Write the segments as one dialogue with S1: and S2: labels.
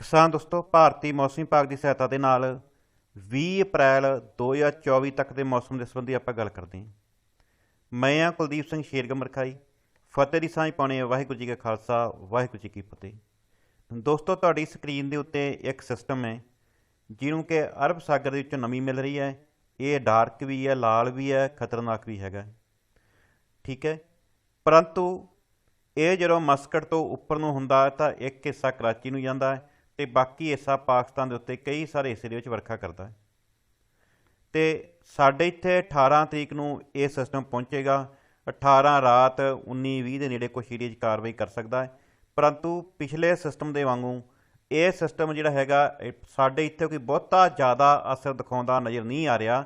S1: ਕਿਸਾਨ ਦੋਸਤੋ, ਭਾਰਤੀ ਮੌਸਮੀ ਵਿਭਾਗ ਦੀ ਸਹਾਇਤਾ ਦੇ ਨਾਲ 20 ਅਪ੍ਰੈਲ 2024 ਤੱਕ ਦੇ ਮੌਸਮ ਦੇ ਸੰਬੰਧੀ ਆਪਾਂ ਗੱਲ ਕਰਦੇ ਹਾਂ। ਮੈਂ ਹਾਂ ਕੁਲਦੀਪ ਸਿੰਘ ਸ਼ੇਰਗਮ ਰਖਾਈ ਫਤਿਹ ਦੀ ਸਾਂਝ ਪਾਉਣੇ ਵਾਹਿਗੁਰੂ ਜੀ ਕਾ ਖਾਲਸਾ, ਵਾਹਿਗੁਰੂ ਜੀ ਕੀ ਫਤਿਹ। ਦੋਸਤੋ, ਤੁਹਾਡੀ ਸਕਰੀਨ ਦੇ ਉੱਤੇ ਇੱਕ ਸਿਸਟਮ ਹੈ, ਜਿਹਨੂੰ ਕਿ ਅਰਬ ਸਾਗਰ ਦੇ ਵਿੱਚੋਂ ਨਮੀ ਮਿਲ ਰਹੀ ਹੈ। ਇਹ ਡਾਰਕ ਵੀ ਹੈ, ਲਾਲ ਵੀ ਹੈ, ਖਤਰਨਾਕ ਵੀ ਹੈਗਾ। ਠੀਕ ਹੈ? ਪਰੰਤੂ ਇਹ ਜਦੋਂ ਮਸਕਟ ਤੋਂ ਉੱਪਰ ਨੂੰ ਹੁੰਦਾ ਤਾਂ ਇੱਕ ਹਿੱਸਾ ਕਰਾਚੀ ਨੂੰ ਜਾਂਦਾ ਹੈ। ਤੇ ਬਾਕੀ ਹਿੱਸਾ ਪਾਕਿਸਤਾਨ ਦੇ ਉੱਤੇ ਕਈ ਸਾਰੇ ਹਿੱਸੇ ਦੇ ਵਿੱਚ ਵਰਖਾ ਕਰਦਾ ਹੈ। ਤੇ ਸਾਡੇ ਇੱਥੇ 18 ਤਰੀਕ ਨੂੰ ਇਹ ਸਿਸਟਮ ਪਹੁੰਚੇਗਾ। 18 ਰਾਤ 19 20 ਦੇ ਨੇੜੇ ਕੁਛ ਏਰੀਆ 'ਚ ਕਾਰਵਾਈ ਕਰ ਸਕਦਾ ਹੈ। ਪਰੰਤੂ ਪਿਛਲੇ ਸਿਸਟਮ ਦੇ ਵਾਂਗੂ ਇਹ ਸਿਸਟਮ ਜਿਹੜਾ ਹੈਗਾ ਸਾਡੇ ਇੱਥੇ ਕੋਈ ਬਹੁਤਾ ਜ਼ਿਆਦਾ ਅਸਰ ਦਿਖਾਉਂਦਾ ਨਜ਼ਰ ਨਹੀਂ ਆ ਰਿਹਾ।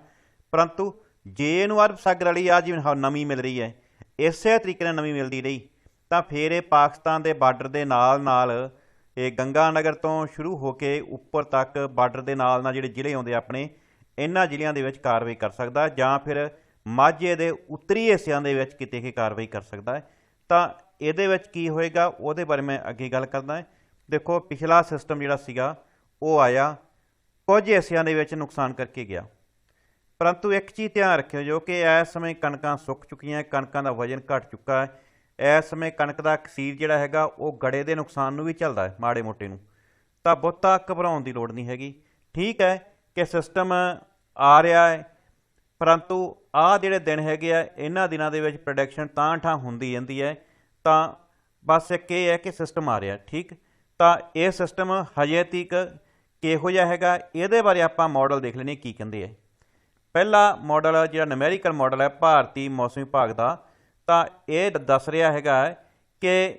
S1: ਪਰੰਤੂ ਜੇ ਇਹਨੂੰ ਅਰਬ ਸਾਗਰ ਵਾਲੀ ਆ ਜਿਵੇਂ ਹ- ਮਿਲ ਰਹੀ ਹੈ, ਇਸੇ ਤਰੀਕੇ ਨਾਲ ਨਵੀਂ ਮਿਲਦੀ ਰਹੀ, ਤਾਂ ਫਿਰ ਇਹ ਪਾਕਿਸਤਾਨ ਦੇ ਬਾਰਡਰ ਦੇ ਨਾਲ ਨਾਲ ਇਹ ਗੰਗਾਨਗਰ ਤੋਂ ਸ਼ੁਰੂ ਹੋ ਕੇ ਉੱਪਰ ਤੱਕ ਬਾਰਡਰ ਦੇ ਨਾਲ ਨਾਲ ਜਿਹੜੇ ਜ਼ਿਲ੍ਹੇ ਆਉਂਦੇ ਆਪਣੇ, ਇਹਨਾਂ ਜ਼ਿਲ੍ਹਿਆਂ ਦੇ ਵਿੱਚ ਕਾਰਵਾਈ ਕਰ ਸਕਦਾ ਜਾਂ ਫਿਰ ਮਾਝੇ ਦੇ ਉੱਤਰੀ ਹਿੱਸਿਆਂ ਦੇ ਵਿੱਚ ਕਿਤੇ ਕਿ ਕਾਰਵਾਈ ਕਰ ਸਕਦਾ ਹੈ। ਤਾਂ ਇਹਦੇ ਵਿੱਚ ਕੀ ਹੋਏਗਾ, ਉਹਦੇ ਬਾਰੇ ਮੈਂ ਅੱਗੇ ਗੱਲ ਕਰਦਾ ਹਾਂ। ਦੇਖੋ, ਪਿਛਲਾ ਸਿਸਟਮ ਜਿਹੜਾ ਸੀਗਾ, ਉਹ ਆਇਆ, ਕੁਝ ਹਿੱਸਿਆਂ ਦੇ ਵਿੱਚ ਨੁਕਸਾਨ ਕਰਕੇ ਗਿਆ। ਪਰੰਤੂ ਇੱਕ ਚੀਜ਼ ਧਿਆਨ ਰੱਖਿਓ ਜੋ ਕਿ ਇਸ ਸਮੇਂ ਕਣਕਾਂ ਸੁੱਕ ਚੁੱਕੀਆਂ, ਕਣਕਾਂ ਦਾ ਵਜਨ ਘਟ ਚੁੱਕਾ ਹੈ। ਇਸ ਸਮੇਂ ਕਣਕ ਦਾ ਕਸੀਰ ਜਿਹੜਾ ਹੈਗਾ, ਉਹ ਗੜੇ ਦੇ ਨੁਕਸਾਨ ਨੂੰ ਵੀ ਝੱਲਦਾ ਹੈ ਮਾੜੇ ਮੋਟੇ ਨੂੰ। ਤਾਂ ਬਹੁਤਾ ਘਬਰਾਉਣ ਦੀ ਲੋੜ ਨਹੀਂ ਹੈਗੀ। ਠੀਕ ਹੈ ਕਿ ਸਿਸਟਮ ਆ ਰਿਹਾ ਹੈ, ਪਰੰਤੂ ਆਹ ਜਿਹੜੇ ਦਿਨ ਹੈਗੇ ਆ, ਇਹਨਾਂ ਦਿਨਾਂ ਦੇ ਵਿੱਚ ਪ੍ਰੋਡਕਸ਼ਨ ਤਾਂ ਠਾਂ ਹੁੰਦੀ ਜਾਂਦੀ ਹੈ। ਤਾਂ ਬਸ ਇੱਕ ਇਹ ਹੈ ਕਿ ਸਿਸਟਮ ਆ ਰਿਹਾ, ਠੀਕ? ਤਾਂ ਇਹ ਸਿਸਟਮ ਹਜੇ ਤੀਕ ਕਿਹੋ ਜਿਹਾ ਹੈਗਾ, ਇਹਦੇ ਬਾਰੇ ਆਪਾਂ ਮਾਡਲ ਦੇਖ ਲੈਣੇ ਕੀ ਕਹਿੰਦੇ ਆ। ਪਹਿਲਾ ਮਾਡਲ ਜਿਹੜਾ ਨੂਮੈਰੀਕਲ ਮਾਡਲ ਹੈ ਭਾਰਤੀ ਮੌਸਮ ਵਿਭਾਗ ਦਾ। ਤਾਂ ਇਹ ਦੱਸ ਰਿਹਾ ਹੈਗਾ ਕਿ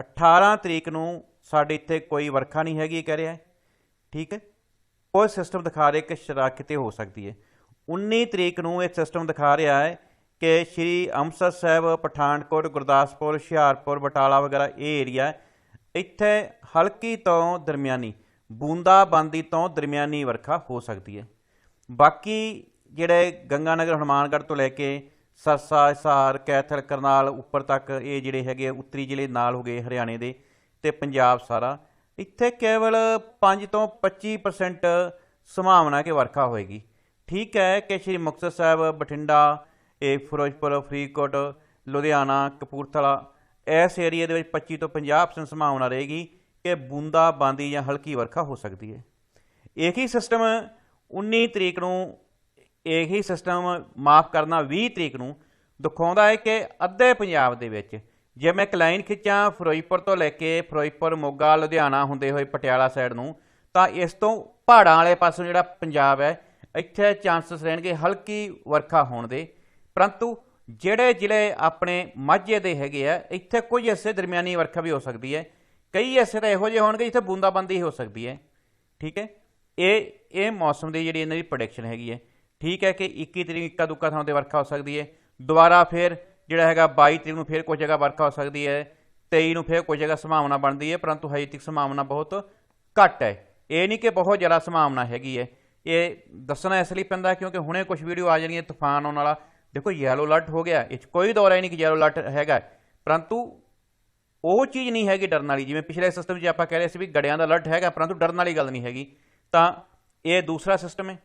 S1: 18 ਤਰੀਕ ਨੂੰ ਸਾਡੇ ਇੱਥੇ ਕੋਈ ਵਰਖਾ ਨਹੀਂ ਹੈਗੀ ਕਹਿ ਰਿਹਾ ਠੀਕ ਹੈ? ਉਹ ਸਿਸਟਮ ਦਿਖਾ ਰਿਹਾ ਕਿ ਸ਼ਰਾ ਕਿਤੇ ਹੋ ਸਕਦੀ ਹੈ। 19 ਤਰੀਕ ਨੂੰ ਇਹ ਸਿਸਟਮ ਦਿਖਾ ਰਿਹਾ ਹੈ ਕਿ ਸ਼੍ਰੀ ਅੰਮ੍ਰਿਤਸਰ ਸਾਹਿਬ, ਪਠਾਨਕੋਟ, ਗੁਰਦਾਸਪੁਰ, ਹੁਸ਼ਿਆਰਪੁਰ, ਬਟਾਲਾ ਵਗੈਰਾ ਇਹ ਏਰੀਆ ਇੱਥੇ ਹਲਕੀ ਤੋਂ ਦਰਮਿਆਨੀ, ਬੂੰਦਾਬਾਂਦੀ ਤੋਂ ਦਰਮਿਆਨੀ ਵਰਖਾ ਹੋ ਸਕਦੀ ਹੈ। ਬਾਕੀ ਜਿਹੜੇ ਗੰਗਾਨਗਰ, ਹਨੂਮਾਨਗੜ੍ਹ ਤੋਂ ਲੈ ਕੇ ਸਰਸਾ ਹਿਸਾਰ ਕੈਥਲ ਕਰਨਾਲ ਉੱਪਰ ਤੱਕ ਇਹ ਜਿਹੜੇ ਹੈਗੇ ਆ, ਉੱਤਰੀ ਜ਼ਿਲ੍ਹੇ ਨਾਲ ਹੋ ਗਏ ਹਰਿਆਣੇ ਦੇ ਤੇ ਪੰਜਾਬ ਸਾਰਾ। ਇੱਥੇ ਕੇਵਲ 5 ਤੋਂ 25% ਸੰਭਾਵਨਾ ਕਿ ਵਰਖਾ ਹੋਏਗੀ। ਠੀਕ ਹੈ ਕਿ ਸ਼੍ਰੀ ਮੁਕਤਸਰ ਸਾਹਿਬ ਬਠਿੰਡਾ ਇਹ ਫਿਰੋਜ਼ਪੁਰ ਫਰੀਦਕੋਟ ਲੁਧਿਆਣਾ ਕਪੂਰਥਲਾ ਇਸ ਏਰੀਆ ਦੇ ਵਿੱਚ 25 ਤੋਂ 50% ਸੰਭਾਵਨਾ ਰਹੇਗੀ ਕਿ ਬੂੰਦਾ ਬਾਂਦੀ ਜਾਂ ਹਲਕੀ ਵਰਖਾ ਹੋ ਸਕਦੀ ਹੈ। ਇਹੀ ਸਿਸਟਮ 19 ਤਰੀਕ ਨੂੰ ਇਹੀ ਸਿਸਟਮ ਮਾਫ ਕਰਨਾ 20 ਤਰੀਕ ਨੂੰ ਦਿਖਾਉਂਦਾ ਹੈ ਕਿ ਅੱਧੇ ਪੰਜਾਬ ਦੇ ਵਿੱਚ ਜੇ ਮੈਂ ਇੱਕ ਲਾਈਨ ਖਿੱਚਾਂ ਫਿਰੋਜ਼ਪੁਰ ਤੋਂ ਲੈ ਕੇ ਫਿਰੋਜ਼ਪੁਰ, ਮੋਗਾ, ਲੁਧਿਆਣਾ ਹੁੰਦੇ ਹੋਏ ਪਟਿਆਲਾ ਸਾਈਡ ਨੂੰ, ਤਾਂ ਇਸ ਤੋਂ ਪਹਾੜਾਂ ਵਾਲੇ ਪਾਸੋਂ ਜਿਹੜਾ ਪੰਜਾਬ ਹੈ, ਇੱਥੇ ਚਾਂਸਸ ਰਹਿਣਗੇ ਹਲਕੀ ਵਰਖਾ ਹੋਣ ਦੇ। ਪਰੰਤੂ ਜਿਹੜੇ ਜ਼ਿਲ੍ਹੇ ਆਪਣੇ ਮਾਝੇ ਦੇ ਹੈਗੇ ਆ, ਇੱਥੇ ਕੁਝ ਹਿੱਸੇ ਦਰਮਿਆਨੀ ਵਰਖਾ ਵੀ ਹੋ ਸਕਦੀ ਹੈ। ਕਈ ਹਿੱਸੇ ਤਾਂ ਇਹੋ ਜਿਹੇ ਹੋਣਗੇ ਜਿੱਥੇ ਬੂੰਦਾਬਾਂਦੀ ਹੋ ਸਕਦੀ ਹੈ। ਠੀਕ ਹੈ? ਇਹ ਇਹ ਮੌਸਮ ਦੀ ਜਿਹੜੀ ਇਹਨਾਂ ਦੀ ਪ੍ਰੈਡਿਕਸ਼ਨ ਹੈਗੀ ਹੈ। ਠੀਕ ਹੈ ਕਿ 21 ਤਰੀਕ ਇੱਕਾ ਦੁੱਕਾ ਥਾਂ ਤੇ ਵਰਖਾ ਹੋ ਸਕਦੀ ਹੈ। ਦੁਬਾਰਾ ਫਿਰ ਜਿਹੜਾ ਹੈਗਾ 22 ਤਰੀਕ ਨੂੰ ਫਿਰ ਕੁਝ ਜਗ੍ਹਾ ਵਰਖਾ ਹੋ ਸਕਦੀ ਹੈ। 23 ਨੂੰ ਫਿਰ ਕੁਝ ਜਗ੍ਹਾ ਸੰਭਾਵਨਾ ਬਣਦੀ ਹੈ, ਪਰੰਤੂ ਹਜੇ ਤੱਕ ਸੰਭਾਵਨਾ ਬਹੁਤ ਘੱਟ ਹੈ। ਇਹ ਨਹੀਂ ਕਿ ਬਹੁਤ ਜ਼ਿਆਦਾ ਸੰਭਾਵਨਾ ਹੈਗੀ ਹੈ। ਇਹ ਦੱਸਣਾ ਇਸ ਲਈ ਪੈਂਦਾ ਕਿਉਂਕਿ ਹੁਣੇ ਕੁਝ ਵੀਡੀਓ ਆ ਜਾਣੀਆਂ ਤੂਫਾਨ ਆਉਣ ਵਾਲਾ। ਦੇਖੋ ਯੈਲੋ ਅਲਰਟ ਹੋ ਗਿਆ। ਇਹ 'ਚ ਕੋਈ ਦੌਰਾ ਹੀ ਨਹੀਂ ਕਿ ਯੈਲੋ ਅਲਰਟ ਹੈਗਾ ਪਰੰਤੂ ਉਹ ਚੀਜ਼ ਨਹੀਂ ਹੈਗੀ ਡਰਨ ਵਾਲੀ। ਜਿਵੇਂ ਪਿਛਲੇ ਸਿਸਟਮ 'ਚ ਆਪਾਂ ਕਹਿ ਰਹੇ ਸੀ ਵੀ ਗੜਿਆਂ ਦਾ ਅਲਰਟ ਹੈਗਾ, ਪਰੰਤੂ ਡਰਨ ਵਾਲੀ ਗੱਲ ਨਹੀਂ ਹੈਗੀ। ਤਾਂ ਇਹ ਦੂਸਰਾ ਸਿਸਟਮ ਹੈ।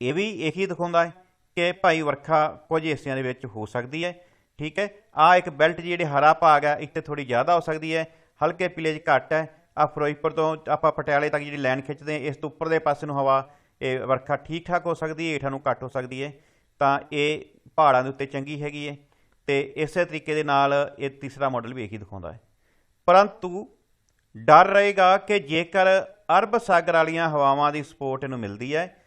S1: ਇਹ ਵੀ ਇਹੀ ਦਿਖਾਉਂਦਾ ਹੈ ਕਿ ਭਾਈ ਵਰਖਾ ਕੁਝ ਹਿੱਸਿਆਂ ਦੇ ਵਿੱਚ ਹੋ ਸਕਦੀ ਹੈ, ਠੀਕ ਹੈ? ਆ ਇੱਕ ਬੈਲਟ ਜਿਹੜੇ ਹਰਾ ਭਾਗ ਹੈ, ਇੱਥੇ ਥੋੜੀ ਜ਼ਿਆਦਾ ਹੋ ਸਕਦੀ ਹੈ, ਹਲਕੇ ਪੀਲੇ 'ਚ ਘੱਟ ਹੈ। ਆ ਫਿਰੋਜ਼ਪੁਰ ਤੋਂ ਆਪਾਂ ਪਟਿਆਲੇ ਤੱਕ ਜਿਹੜੀ ਲਾਈਨ ਖਿੱਚਦੇ ਇਸ ਤੋਂ ਉੱਪਰ ਦੇ ਪਾਸੇ ਨੂੰ ਹਵਾ, ਇਹ ਵਰਖਾ ਠੀਕ ਠਾਕ ਹੋ ਸਕਦੀ ਹੈ, ਹੇਠਾਂ ਨੂੰ ਘੱਟ ਹੋ ਸਕਦੀ ਹੈ। ਤਾਂ ਇਹ ਪਹਾੜਾਂ ਦੇ ਉੱਤੇ ਚੰਗੀ ਹੈਗੀ ਹੈ ਤੇ ਇਸੇ ਤਰੀਕੇ ਦੇ ਨਾਲ ਇਹ ਤੀਸਰਾ ਮਾਡਲ ਵੀ ਇਹੀ ਦਿਖਾਉਂਦਾ ਹੈ। ਪਰੰਤੂ ਡਰ ਰਹੇਗਾ ਕਿ ਜੇਕਰ ਅਰਬ ਸਾਗਰ ਵਾਲੀਆਂ ਹਵਾਵਾਂ ਦੀ ਸਪੋਰਟ ਇਹਨੂੰ ਮਿਲਦੀ ਹੈ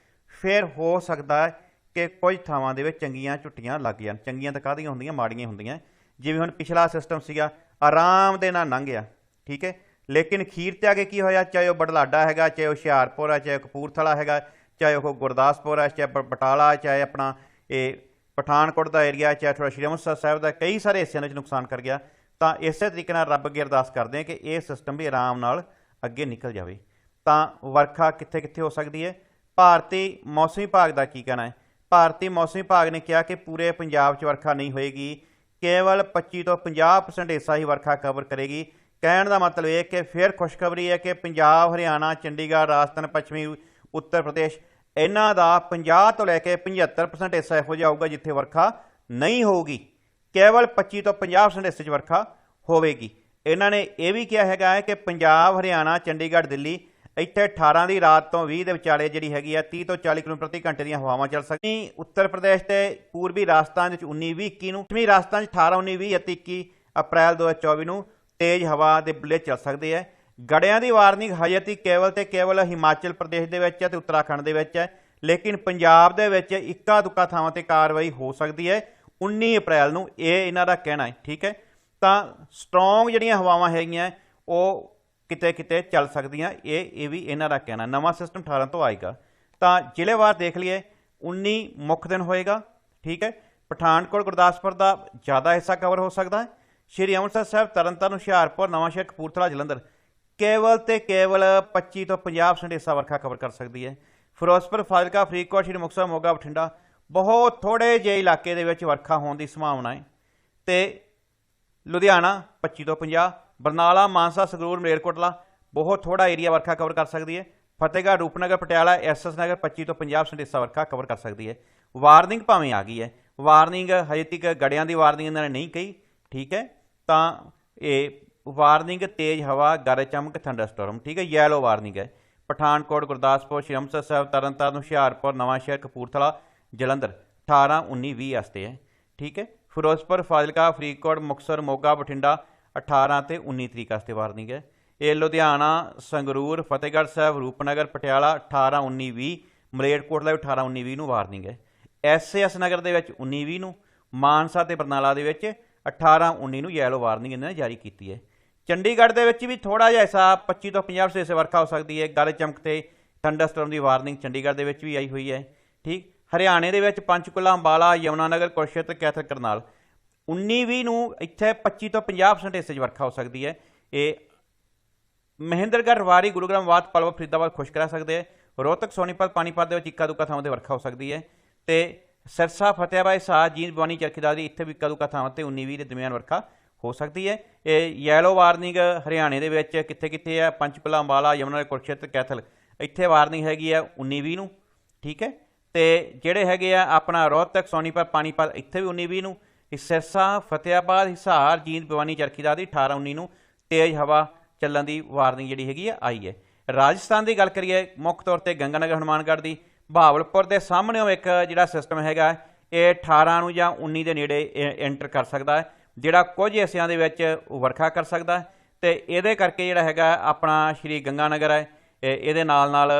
S1: ਫਿਰ ਹੋ ਸਕਦਾ ਹੈ ਕਿ ਕੁਝ ਥਾਵਾਂ ਦੇ ਵਿੱਚ ਚੰਗੀਆਂ ਝੁੱਟੀਆਂ ਲੱਗ ਜਾਣ। ਚੰਗੀਆਂ ਤਾਂ ਕਾਹਦੀਆਂ ਹੁੰਦੀਆਂ? ਮਾੜੀਆਂ ਹੁੰਦੀਆਂ। ਜਿਵੇਂ ਹੁਣ ਪਿਛਲਾ ਸਿਸਟਮ ਸੀਗਾ, ਆਰਾਮ ਦੇ ਨਾਲ ਲੰਘ ਗਿਆ, ਠੀਕ ਹੈ? ਲੇਕਿਨ ਖੀਰ ਤੇ ਆ ਕੇ ਕੀ ਹੋਇਆ? ਚਾਹੇ ਉਹ ਬੜਲਾਡਾ ਹੈਗਾ, ਚਾਹੇ ਉਹ ਹੁਸ਼ਿਆਰਪੁਰ ਹੈ, ਚਾਹੇ ਉਹ ਕਪੂਰਥਲਾ ਹੈਗਾ, ਚਾਹੇ ਉਹ ਗੁਰਦਾਸਪੁਰ ਹੈ, ਚਾਹੇ ਬ- ਬਟਾਲਾ ਚਾਹੇ ਆਪਣਾ ਇਹ ਪਠਾਨਕੋਟ ਦਾ ਏਰੀਆ ਚਾਹੇ ਥੋੜਾ ਸ਼੍ਰੀ ਅੰਮ੍ਰਿਤਸਰ ਸਾਹਿਬ ਦਾ, ਕਈ ਸਾਰੇ ਹਿੱਸਿਆਂ ਵਿੱਚ ਨੁਕਸਾਨ ਕਰ ਗਿਆ। ਤਾਂ ਇਸੇ ਤਰੀਕੇ ਨਾਲ ਰੱਬ ਅੱਗੇ ਅਰਦਾਸ ਕਰਦੇ ਹਾਂ ਕਿ ਇਹ ਸਿਸਟਮ ਵੀ ਆਰਾਮ ਨਾਲ ਅੱਗੇ ਨਿਕਲ ਜਾਵੇ। ਤਾਂ ਵਰਖਾ ਕਿੱਥੇ ਕਿੱਥੇ ਹੋ ਸਕਦੀ ਹੈ? ਭਾਰਤੀ ਮੌਸਮੀ ਵਿਭਾਗ ਦਾ ਕੀ ਕਹਿਣਾ ਹੈ? ਭਾਰਤੀ ਮੌਸਮੀ ਵਿਭਾਗ ਨੇ ਕਿਹਾ ਕਿ ਪੂਰੇ ਪੰਜਾਬ 'ਚ ਵਰਖਾ ਨਹੀਂ ਹੋਏਗੀ। ਕੇਵਲ 25 ਤੋਂ 50% ਹਿੱਸਾ ਹੀ ਵਰਖਾ ਕਵਰ ਕਰੇਗੀ। ਕਹਿਣ ਦਾ ਮਤਲਬ ਇਹ ਕਿ ਫਿਰ ਖੁਸ਼ਖਬਰੀ ਹੈ ਕਿ ਪੰਜਾਬ, ਹਰਿਆਣਾ, ਚੰਡੀਗੜ੍ਹ, ਰਾਜਸਥਾਨ, ਪੱਛਮੀ, ਉੱਤਰ ਪ੍ਰਦੇਸ਼ ਇਹਨਾਂ ਦਾ 50 ਤੋਂ ਲੈ ਕੇ 75% ਹਿੱਸਾ ਇਹੋ ਜਿਹਾ ਹੋਊਗਾ ਜਿੱਥੇ ਵਰਖਾ ਨਹੀਂ ਹੋਊਗੀ। ਕੇਵਲ 25 ਤੋਂ 50% ਹਿੱਸੇ 'ਚ ਵਰਖਾ ਹੋਵੇਗੀ। ਇਹਨਾਂ ਨੇ ਇਹ ਵੀ ਕਿਹਾ ਹੈਗਾ ਹੈ ਕਿ ਪੰਜਾਬ, ਹਰਿਆਣਾ, ਚੰਡੀਗੜ੍ਹ, ਦਿੱਲੀ ਇੱਥੇ 18 ਦੀ ਰਾਤ ਤੋਂ 20 ਦੇ ਵਿਚਾਲੇ ਜਿਹੜੀ ਹੈਗੀ ਆ 30 ਤੋਂ 40 ਕਿਲੋਮੀਟਰ ਪ੍ਰਤੀ ਘੰਟੇ ਦੀਆਂ ਹਵਾਵਾਂ ਚੱਲ ਸਕਦੀਆਂ। ਉੱਤਰ ਪ੍ਰਦੇਸ਼ ਤੇ ਪੂਰਬੀ ਰਾਜਸਥਾਨ ਵਿੱਚ 19 20 21 ਨੂੰ, ਪੱਛਮੀ ਰਾਜਸਥਾਨ 'ਚ 18 19 20 ਅਤੇ 21 ਅਪ੍ਰੈਲ 2024 ਨੂੰ ਤੇਜ਼ ਹਵਾ ਦੇ ਬੁੱਲੇ ਚੱਲ ਸਕਦੇ ਆ। ਗੜਿਆਂ ਦੀ ਵਾਰਨਿੰਗ ਹਜੇ ਤੱਕ ਕੇਵਲ ਤੇ ਕੇਵਲ ਹਿਮਾਚਲ ਪ੍ਰਦੇਸ਼ ਦੇ ਵਿੱਚ ਹੈ ਤੇ ਉੱਤਰਾਖੰਡ ਦੇ ਵਿੱਚ ਹੈ, ਲੇਕਿਨ ਪੰਜਾਬ ਦੇ ਵਿੱਚ ਇੱਕਾ ਦੁੱਕਾ ਥਾਵਾਂ ਤੇ ਕਾਰਵਾਈ ਹੋ ਸਕਦੀ ਹੈ। 19 ਅਪ੍ਰੈਲ ਨੂੰ ਇਹ ਇਹਨਾਂ ਦਾ ਕਹਿਣਾ ਹੈ, ਠੀਕ ਹੈ? ਤਾਂ ਸਟਰੋਂਗ ਜਿਹੜੀਆਂ ਹਵਾਵਾਂ ਹੈਗੀਆਂ, ਉਹ ਕਿਤੇ ਕਿਤੇ ਚੱਲ ਸਕਦੀਆਂ। ਇਹ ਇਹ ਵੀ ਇਹਨਾਂ ਦਾ ਕਹਿਣਾ। ਨਵਾਂ ਸਿਸਟਮ 18 ਤੋਂ ਆਏਗਾ। ਤਾਂ ਜ਼ਿਲ੍ਹੇਵਾਰ ਦੇਖ ਲਈਏ 19 ਮੁੱਖ ਦਿਨ ਹੋਏਗਾ, ਠੀਕ ਹੈ? ਪਠਾਨਕੋਟ, ਗੁਰਦਾਸਪੁਰ ਦਾ ਜ਼ਿਆਦਾ ਹਿੱਸਾ ਕਵਰ ਹੋ ਸਕਦਾ ਹੈ। ਸ਼੍ਰੀ ਅੰਮ੍ਰਿਤਸਰ ਸਾਹਿਬ, ਤਰਨਤਾਰਨ, ਹੁਸ਼ਿਆਰਪੁਰ ਨਵਾਂਸ਼ਹਿਰ ਕਪੂਰਥਲਾ, ਜਲੰਧਰ। ਕੇਵਲ ਤੇ ਕੇਵਲ 25 ਤੋਂ 50% ਹਿੱਸਾ ਵਰਖਾ ਕਵਰ ਕਰ ਸਕਦੀ ਹੈ। ਫਿਰੋਜ਼ਪੁਰ, ਫਾਜ਼ਿਲਕਾ, ਫਰੀਦਕੋਟ, ਸ਼੍ਰੀ ਮੁਕਤਸਰ, ਮੋਗਾ, ਬਠਿੰਡਾ ਬਹੁਤ ਥੋੜੇ ਜਿਹੇ ਇਲਾਕੇ ਦੇ ਵਿੱਚ ਵਰਖਾ ਹੋਣ ਦੀ ਸੰਭਾਵਨਾ ਹੈ। ਤੇ ਲੁਧਿਆਣਾ 25 ਤੋਂ 50 ਬਰਨਾਲਾ, ਮਾਨਸਾ, ਸੰਗਰੂਰ, ਮਲੇਰਕੋਟਲਾ ਬਹੁਤ ਥੋੜਾ ਏਰੀਆ ਵਰਖਾ ਕਵਰ ਕਰ ਸਕਦੀ ਹੈ। ਫਤਿਹਗੜ੍ਹ, ਰੂਪਨਗਰ, ਪਟਿਆਲਾ ਐਸਐਸ ਨਗਰ 25 ਤੋਂ 50% ਹਿੱਸਾ ਵਰਖਾ ਕਵਰ ਕਰ ਸਕਦੀ ਹੈ। ਵਾਰਨਿੰਗ ਭਾਵੇਂ ਆ ਗਈ ਹੈ। ਵਾਰਨਿੰਗ ਹਜੇ ਤੱਕ ਗੜਿਆਂ ਦੀ ਵਾਰਨਿੰਗ ਇਹਨਾਂ ਨੇ ਨਹੀਂ ਕਹੀ, ਠੀਕ ਹੈ? ਤਾਂ ਇਹ ਵਾਰਨਿੰਗ ਤੇਜ਼ ਹਵਾ, ਗਰਜ ਚਮਕ ਥੰਡਰਸਟਾਰਮ ਠੀਕ ਹੈ? ਯੈਲੋ ਵਾਰਨਿੰਗ ਹੈ। ਪਠਾਨਕੋਟ, ਗੁਰਦਾਸਪੁਰ ਸ਼੍ਰੀ ਅੰਮ੍ਰਿਤਸਰ ਸਾਹਿਬ, ਤਰਨਤਾਰਨ, ਹੁਸ਼ਿਆਰਪੁਰ ਨਵਾਂਸ਼ਹਿਰ ਕਪੂਰਥਲਾ, ਜਲੰਧਰ 18 19 20 ਵਾਸਤੇ ਹੈ, ਠੀਕ ਹੈ? ਫਿਰੋਜ਼ਪੁਰ, ਫਾਜ਼ਿਲਕਾ, ਫਰੀਦਕੋਟ, ਮੁਕਤਸਰ, ਮੋਗਾ, ਬਠਿੰਡਾ 18 ਤੇ 19 ਤਰੀਕ ਵਾਸਤੇ ਵਾਰਨਿੰਗ ਹੈ ਇਹ ਲੁਧਿਆਣਾ, ਸੰਗਰੂਰ, ਫਤਿਹਗੜ੍ਹ ਸਾਹਿਬ, ਰੂਪਨਗਰ, ਪਟਿਆਲਾ 18 19 20 ਮਲੇਰਕੋਟਲਾ ਵੀ 18 19 20 ਨੂੰ ਵਾਰਨਿੰਗ ਹੈ ਐਸਐਸ ਨਗਰ ਦੇ ਵਿੱਚ 19 20 ਨੂੰ, ਮਾਨਸਾ ਤੇ ਬਰਨਾਲਾ ਦੇ ਵਿੱਚ 18 19 ਨੂੰ ਯੈਲੋ ਵਾਰਨਿੰਗ ਇਹਨਾਂ ਨੇ ਜਾਰੀ ਕੀਤੀ ਹੈ। ਚੰਡੀਗੜ੍ਹ ਦੇ ਵਿੱਚ ਵੀ ਥੋੜਾ ਜਿਹਾ ਐਸਾ 25 ਤੋਂ 50 ਸੇ ਵਰਖਾ ਹੋ ਸਕਦੀ ਹੈ। ਗਰਜ ਚਮਕ ਤੇ ਥੰਡਰਸਟਰਮ ਦੀ ਵਾਰਨਿੰਗ ਚੰਡੀਗੜ੍ਹ ਦੇ ਵਿੱਚ ਵੀ ਆਈ ਹੋਈ ਹੈ। ਠੀਕ? ਹਰਿਆਣੇ ਦੇ ਵਿੱਚ ਪੰਚਕੁਲਾ, ਅੰਬਾਲਾ, ਯਮੁਨਾਨਗਰ ਕੁਰਸ਼ੇਤਰ ਕੈਥਲ, ਕਰਨਾਲ। 19 20 ਨੂੰ ਇੱਥੇ 25 ਤੋਂ 50% ਹਿੱਸੇ 'ਚ ਵਰਖਾ ਹੋ ਸਕਦੀ ਹੈ। ਇਹ ਮਹਿੰਦਰਗੜ੍ਹ ਰਵਾਰੀ ਗੁਰੂਗ੍ਰਾਮ, ਵਾਤ, ਪਲਵ, ਫਰੀਦਾਬਾਦ ਖੁਸ਼ ਰਹਿ ਸਕਦੇ ਹੈ। ਰੋਹਤਕ, ਸੋਨੀਪਤ, ਪਾਣੀਪਤ ਦੇ ਵਿੱਚ ਇੱਕਾ ਦੁੱਕਾ ਥਾਵਾਂ ਤੇ ਵਰਖਾ ਹੋ ਸਕਦੀ ਹੈ। ਤੇ ਸਿਰਸਾ ਫਤਿਆਬਾਦ ਸਾਹ, ਜੀਂਦ ਬਵਾਨੀ ਚਰਖੀਦਾਰ ਦੀ ਇੱਥੇ ਵੀ ਇੱਕਾ ਦੁੱਕਾ ਥਾਵਾਂ ਤੇ 19 20 ਦੇ ਦਰਮਿਆਨ ਵਰਖਾ ਹੋ ਸਕਦੀ ਹੈ। ਇਹ ਯੈਲੋ ਵਾਰਨਿੰਗ ਹਰਿਆਣੇ ਦੇ ਵਿੱਚ ਕਿੱਥੇ ਕਿੱਥੇ ਹੈ? ਪੰਚਕੁਲਾ, ਅੰਬਾਲਾ ਯਮੁਨਾਨਗਰ ਕੁਰਸ਼ੇਤਰ ਕੈਥਲ। ਇੱਥੇ ਵਾਰਨਿੰਗ ਹੈਗੀ ਹੈ 19 20 ਨੂੰ, ਠੀਕ ਹੈ? ਤੇ ਜਿਹੜੇ ਹੈਗੇ ਆ ਆਪਣਾ ਰੋਹਤਕ, ਸੋਨੀਪਤ, ਪਾਣੀਪਤ, ਇੱਥੇ ਵੀ 19 20 ਨੂੰ ਸਿਰਸਾ ਫਤਿਆਬਾਦ ਹਿਸਾਰ ਜੀਂਦ ਬਵਾਨੀ ਚਰਖੀਦਾਰ ਦੀ 18 19 ਨੂੰ ਤੇਜ਼ ਹਵਾ ਚੱਲਣ ਦੀ ਵਾਰਨਿੰਗ ਜਿਹੜੀ ਹੈਗੀ ਆ, ਆਈ ਹੈ। ਰਾਜਸਥਾਨ ਦੀ ਗੱਲ ਕਰੀਏ, ਮੁੱਖ ਤੌਰ ਤੇ ਗੰਗਾਨਗਰ ਹਨੂਮਾਨਗੜ੍ਹ ਦੀ ਬਹਾਵਲਪੁਰ ਦੇ ਸਾਹਮਣੇੋਂ ਇੱਕ ਜਿਹੜਾ ਸਿਸਟਮ ਹੈਗਾ, ਇਹ 18 ਨੂੰ ਜਾਂ 19 ਦੇ ਨੇੜੇ ਐਂਟਰ ਕਰ ਸਕਦਾ ਹੈ, ਜਿਹੜਾ ਕੁਝ ਹਿੱਸਿਆਂ ਦੇ ਵਿੱਚ ਵਰਖਾ ਕਰ ਸਕਦਾ ਹੈ ਤੇ ਇਹਦੇ ਕਰਕੇ ਜਿਹੜਾ ਹੈਗਾ ਆਪਣਾ ਸ਼੍ਰੀ ਗੰਗਾਨਗਰ ਹੈ, ਇਹ- ਇਹਦੇ ਨਾਲ ਨਾਲ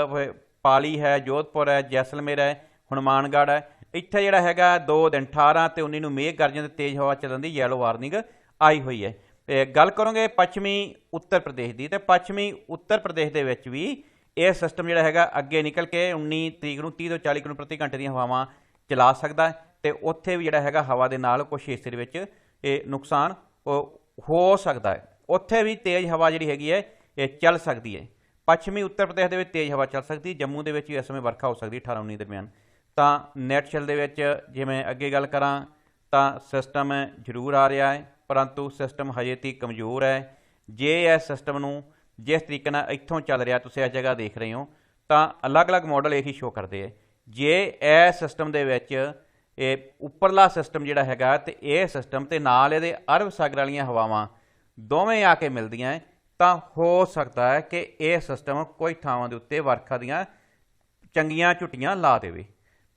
S1: ਪਾਲੀ ਹੈ, ਜੋਧਪੁਰ ਹੈ, ਜੈਸਲਮੇਰ ਹੈ, ਹਨੂਮਾਨਗੜ੍ਹ ਹੈ ਇੱਥੇ ਜਿਹੜਾ ਹੈਗਾ 2 ਦਿਨ 18 ਤੇ 19 ਨੂੰ ਮੇਘ ਗਰਜਨ ਤੇ ਤੇਜ਼ ਹਵਾ ਚੱਲਣ ਦੀ ਯੈਲੋ ਵਾਰਨਿੰਗ ਆਈ ਹੋਈ ਹੈ। ਗੱਲ ਕਰੋਗੇ ਪੱਛਮੀ ਉੱਤਰ ਪ੍ਰਦੇਸ਼ ਦੀ ਤੇ ਪੱਛਮੀ ਉੱਤਰ ਪ੍ਰਦੇਸ਼ ਦੇ ਵਿੱਚ ਵੀ ਇਹ ਸਿਸਟਮ ਜਿਹੜਾ ਹੈਗਾ ਅੱਗੇ ਨਿਕਲ ਕੇ 19 ਤਰੀਕ ਨੂੰ 30 ਤੋਂ 40 ਕਿਲੋਮੀਟਰ ਪ੍ਰਤੀ ਘੰਟੇ ਦੀਆਂ ਹਵਾਵਾਂ ਚਲਾ ਸਕਦਾ ਹੈ ਤੇ ਉੱਥੇ ਵੀ ਜਿਹੜਾ ਹੈਗਾ ਹਵਾ ਦੇ ਨਾਲ ਕੁਝ ਹਿੱਸੇ ਦੇ ਵਿੱਚ ਇਹ ਨੁਕਸਾਨ ਉਹ ਹੋ ਸਕਦਾ ਹੈ। ਉੱਥੇ ਵੀ ਤੇਜ਼ ਹਵਾ ਜਿਹੜੀ ਹੈਗੀ ਹੈ, ਇਹ ਚੱਲ ਸਕਦੀ ਹੈ। ਪੱਛਮੀ ਉੱਤਰ ਪ੍ਰਦੇਸ਼ ਦੇ ਵਿੱਚ ਤੇਜ਼ ਹਵਾ ਚੱਲ ਸਕਦੀ, ਜੰਮੂ ਦੇ ਵਿੱਚ ਵੀ ਇਸ ਸਮੇਂ ਵਰਖਾ ਹੋ ਸਕਦੀ 18 19 ਦਰਮਿਆਨ। ਤਾਂ ਨੈਟ ਸ਼ੈਲ ਦੇ ਵਿੱਚ ਜਿਵੇਂ ਅੱਗੇ ਗੱਲ ਕਰਾਂ, ਤਾਂ ਸਿਸਟਮ ਜ਼ਰੂਰ ਆ ਰਿਹਾ ਹੈ, ਪਰੰਤੂ ਸਿਸਟਮ ਹਜੇ ਤੀ ਕਮਜ਼ੋਰ ਹੈ। ਜੇ ਇਹ ਸਿਸਟਮ ਨੂੰ ਜਿਸ ਤਰੀਕੇ ਨਾਲ ਇੱਥੋਂ ਚੱਲ ਰਿਹਾ, ਤੁਸੀਂ ਇਸ ਜਗ੍ਹਾ ਦੇਖ ਰਹੇ ਹੋ, ਤਾਂ ਅਲੱਗ-ਅਲੱਗ ਮਾਡਲ ਇਹੀ ਸ਼ੋ ਕਰਦੇ ਹੈ। ਜੇ ਇਹ ਸਿਸਟਮ ਦੇ ਵਿੱਚ ਇਹ ਉੱਪਰਲਾ ਸਿਸਟਮ ਜਿਹੜਾ ਹੈਗਾ ਤੇ ਇਹ ਸਿਸਟਮ ਤੇ ਨਾਲ ਇਹਦੇ ਅਰਬ ਸਾਗਰ ਵਾਲੀਆਂ ਹਵਾਵਾਂ ਦੋਵੇਂ ਆ ਕੇ ਮਿਲਦੀਆਂ ਤਾਂ ਹੋ ਸਕਦਾ ਹੈ ਕਿ ਇਹ ਸਿਸਟਮ ਕੋਈ ਥਾਵਾਂ ਦੇ ਉੱਤੇ ਵਰਖਾ ਦੀਆਂ ਚੰਗੀਆਂ ਝੁੱਟੀਆਂ ਲਾ ਦੇਵੇ।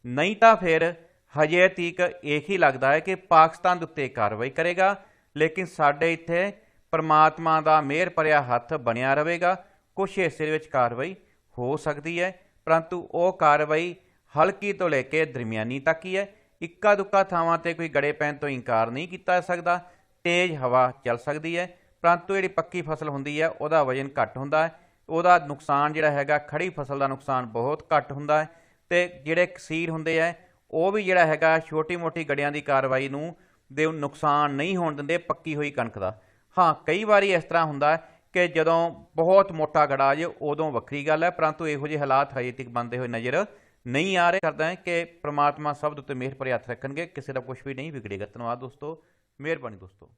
S1: ਨਹੀਂ ਤਾਂ ਫਿਰ ਹਜੇ ਤੀਕ ਇਹੀ ਲੱਗਦਾ ਹੈ ਕਿ ਪਾਕਿਸਤਾਨ ਦੇ ਉੱਤੇ ਕਾਰਵਾਈ ਕਰੇਗਾ, ਲੇਕਿਨ ਸਾਡੇ ਇੱਥੇ ਪਰਮਾਤਮਾ ਦਾ ਮਿਹਰ ਭਰਿਆ ਹੱਥ ਬਣਿਆ ਰਹੇਗਾ। ਕੁਝ ਹਿੱਸੇ ਦੇ ਵਿੱਚ ਕਾਰਵਾਈ ਹੋ ਸਕਦੀ ਹੈ, ਪਰੰਤੂ ਉਹ ਕਾਰਵਾਈ ਹਲਕੀ ਤੋਂ ਲੈ ਕੇ ਦਰਮਿਆਨੀ ਤੱਕ ਹੀ ਹੈ। ਇੱਕਾ ਦੁੱਕਾ ਥਾਵਾਂ ਤੇ ਕੋਈ ਗੜੇ ਪੈਣ ਤੋਂ ਇਨਕਾਰ ਨਹੀਂ ਕੀਤਾ ਸਕਦਾ। ਤੇਜ਼ ਹਵਾ ਚੱਲ ਸਕਦੀ ਹੈ, ਪਰੰਤੂ ਜਿਹੜੀ ਪੱਕੀ ਫਸਲ ਹੁੰਦੀ ਹੈ, ਉਹਦਾ ਵਜਨ ਘੱਟ ਹੁੰਦਾ ਹੈ। ਉਹਦਾ ਨੁਕਸਾਨ ਜਿਹੜਾ ਹੈਗਾ, ਖੜੀ ਫਸਲ ਦਾ ਨੁਕਸਾਨ ਬਹੁਤ ਘੱਟ ਹੁੰਦਾ ਹੈ। ਤੇ ਜਿਹੜੇ ਕਸੀਰ ਹੁੰਦੇ ਆ, ਉਹ ਵੀ ਜਿਹੜਾ ਹੈਗਾ ਛੋਟੀ-ਮੋਟੀ ਗੜਿਆਂ ਦੀ ਕਾਰਵਾਈ ਨੂੰ ਦੇ ਨੁਕਸਾਨ ਨਹੀਂ ਹੋਣ ਦਿੰਦੇ, ਪੱਕੀ ਹੋਈ ਕਣਕ ਦਾ। ਹਾਂ, ਕਈ ਵਾਰੀ ਇਸ ਤਰ੍ਹਾਂ ਹੁੰਦਾ ਕਿ ਜਦੋਂ ਬਹੁਤ ਮੋਟਾ ਗੜਾ ਆ ਜੇ, ਉਦੋਂ ਵੱਖਰੀ ਗੱਲ ਹੈ, ਪਰੰਤੂ ਇਹੋ ਜਿਹੇ ਹਾਲਾਤ ਹਜੇ ਤੱਕ ਬੰਦੇ ਹੋਏ ਨਜ਼ਰ ਨਹੀਂ ਆ ਰਹੇ। ਕਰਦਾ ਹੈ ਕਿ ਪ੍ਰਮਾਤਮਾ ਸਭ ਦੇ ਉੱਤੇ ਮਿਹਰ ਭਰੇ ਹੱਥ ਰੱਖਣਗੇ, ਕਿਸੇ ਦਾ ਕੁਝ ਵੀ ਨਹੀਂ ਵਿਗੜੇਗਾ। ਧੰਨਵਾਦ ਦੋਸਤੋ, ਮਿਹਰਬਾਨੀ ਦੋਸਤੋ।